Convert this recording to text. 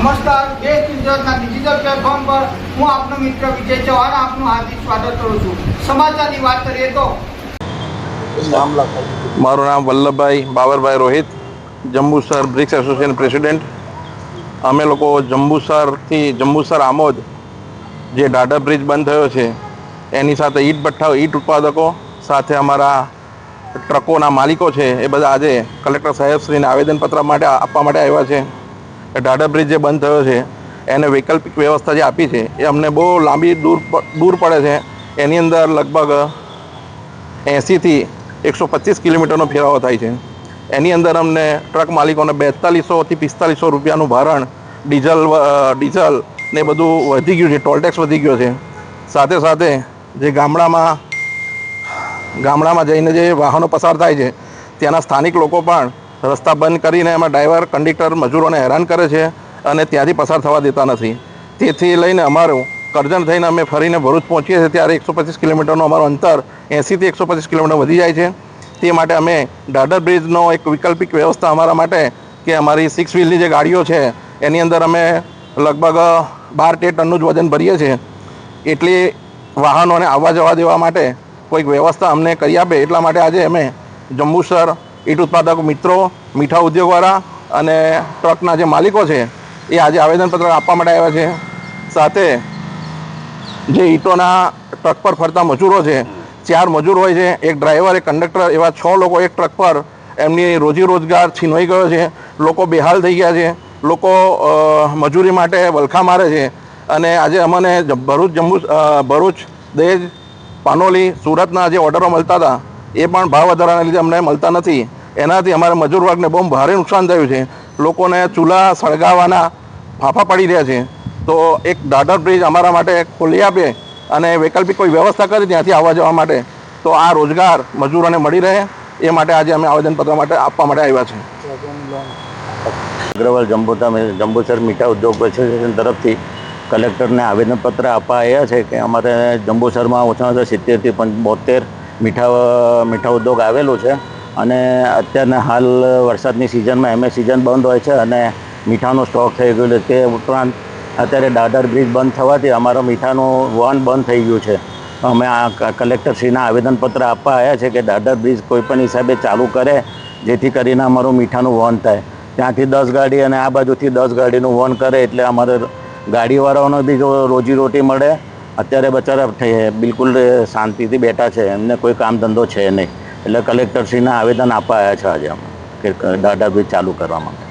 નમસ્કાર દેશ ગુજરાતના ડિજિટલ પ્લેટફોર્મ પર હું આપનો મિત્ર વિજય ચૌહાણ, આપનું હાર્દિક સ્વાગત કરું છું. સમાચારની વાત કરીએ તો મારું નામ Vallabhbhai Babarbhai Rohit, Jambusar bricks association president. અમે લોકો જંબુસરથી જંબુસર આમોદ જે ડાડા બ્રિજ બંધ થયો છે, એની સાથે ઈટ ભઠ્ઠા ઈટ ઉત્પાદકો સાથે અમારા ટ્રકોના માલિકો છે, એ બધા આજે કલેક્ટર સાહેબશ્રીને આવેદનપત્ર માટે આપવા માટે આવ્યા છે. ડાડા બ્રિજ જે બંધ થયો છે, એને વૈકલ્પિક વ્યવસ્થા જે આપી છે, એ અમને બહુ લાંબી દૂર દૂર પડે છે. એની અંદર લગભગ એંસીથી એકસો પચીસ કિલોમીટરનો ફેરાવો થાય છે. એની અંદર અમને ટ્રક માલિકોને બેતાલીસોથી પિસ્તાલીસો રૂપિયાનું ભારણ, ડીઝલ ડીઝલ ને બધું વધી ગયું છે ટોલટેક્સ વધી ગયો છે. સાથે સાથે જે ગામડામાં ગામડામાં જઈને જે વાહનો પસાર થાય છે, ત્યાંના સ્થાનિક લોકો પણ રસ્તા બંધ કરીને એમાં ડ્રાઈવર, કંડક્ટર, મજૂરોને હેરાન કરે છે અને ત્યાંથી પસાર થવા દેતા નથી. તેથી લઈને અમારું કરજણ થઈને અમે ફરીને ભરૂચ પહોંચીએ છીએ ત્યારે એકસો પચીસ કિલોમીટરનું અમારું અંતર એંસીથી એકસો પચીસ કિલોમીટર વધી જાય છે. તે માટે અમે દાદર બ્રિજનો એક વૈકલ્પિક વ્યવસ્થા અમારા માટે કે અમારી સિક્સ વ્હીલની જે ગાડીઓ છે, એની અંદર અમે લગભગ બાર તેર ટનનું જ વજન ભરીએ છીએ. એટલે વાહનોને આવવા જવા દેવા માટે કોઈક વ્યવસ્થા અમને કરી આપે એટલા માટે આજે અમે જંબુસર ઈટ ઉત્પાદક મિત્રો, મીઠા ઉદ્યોગવાળા અને ટ્રકના જે માલિકો છે, એ આજે આવેદનપત્ર આપવા માટે આવ્યા છે. સાથે જે ઈંટોના ટ્રક પર ફરતા મજૂરો છે, ચાર મજૂર હોય છે, એક ડ્રાઈવર, એક કંડક્ટર, એવા છ લોકો એક ટ્રક પર એમની રોજી રોજગાર છીનવાઈ ગયો છે. લોકો બેહાલ થઈ ગયા છે. લોકો મજૂરી માટે વલખા મારે છે. અને આજે અમને ભરૂચ જંબુ ભરૂચ દહેજ, પાનોલી, સુરતના જે ઓર્ડરો મળતા હતા એ પણ ભાવ વધારાના લીધે અમને મળતા નથી. એનાથી અમારા મજૂર વર્ગને બહુ ભારે નુકસાન થયું છે. લોકોને ચૂલા સળગાવવાના ફાફા પડી રહ્યા છે. તો એક દાદર બ્રિજ અમારા માટે ખોલી આપે અને વૈકલ્પિક કોઈ વ્યવસ્થા કરે ત્યાંથી આવવા જવા માટે. તો આ રોજગાર મજૂરોને મળી રહે એ માટે આજે અમે આવેદનપત્ર માટે આપવા માટે આવ્યા છે. અગ્રવાલ જંબુતા જંબુસર મીઠા ઉદ્યોગ એસોસિએશન તરફથી કલેક્ટરને આવેદનપત્ર આપવા આવ્યા છે કે અમારે જંબુસરમાં ઓછામાં ઓછા સિત્તેરથી બોતેર મીઠા મીઠા ઉદ્યોગ આવેલું છે અને અત્યારના હાલ વરસાદની સિઝનમાં એમએ સિઝન બંધ હોય છે અને મીઠાનો સ્ટોક થઈ ગયો છે. તે ઉપરાંત અત્યારે દાદર બ્રિજ બંધ થવાથી અમારો મીઠાનું વહન બંધ થઈ ગયું છે. અમે આ કલેક્ટરશ્રીના આવેદનપત્ર આપવા આવ્યા છે કે દાદર બ્રિજ કોઈપણ હિસાબે ચાલુ કરે, જેથી કરીને અમારું મીઠાનું વહન થાય. ત્યાંથી દસ ગાડી અને આ બાજુથી દસ ગાડીનું વહન કરે એટલે અમારે ગાડીવાળાઓને બી રોજીરોટી મળે અત્યારે બચારા બિલકુલ શાંતિથી બેઠા છે. એમને કોઈ કામ ધંધો છે નહીં. એટલે કલેક્ટરશ્રીના આવેદન આપવા આવ્યા છે આજે અમે. કે દાદર બ્રિજ ચાલુ કરવા માટે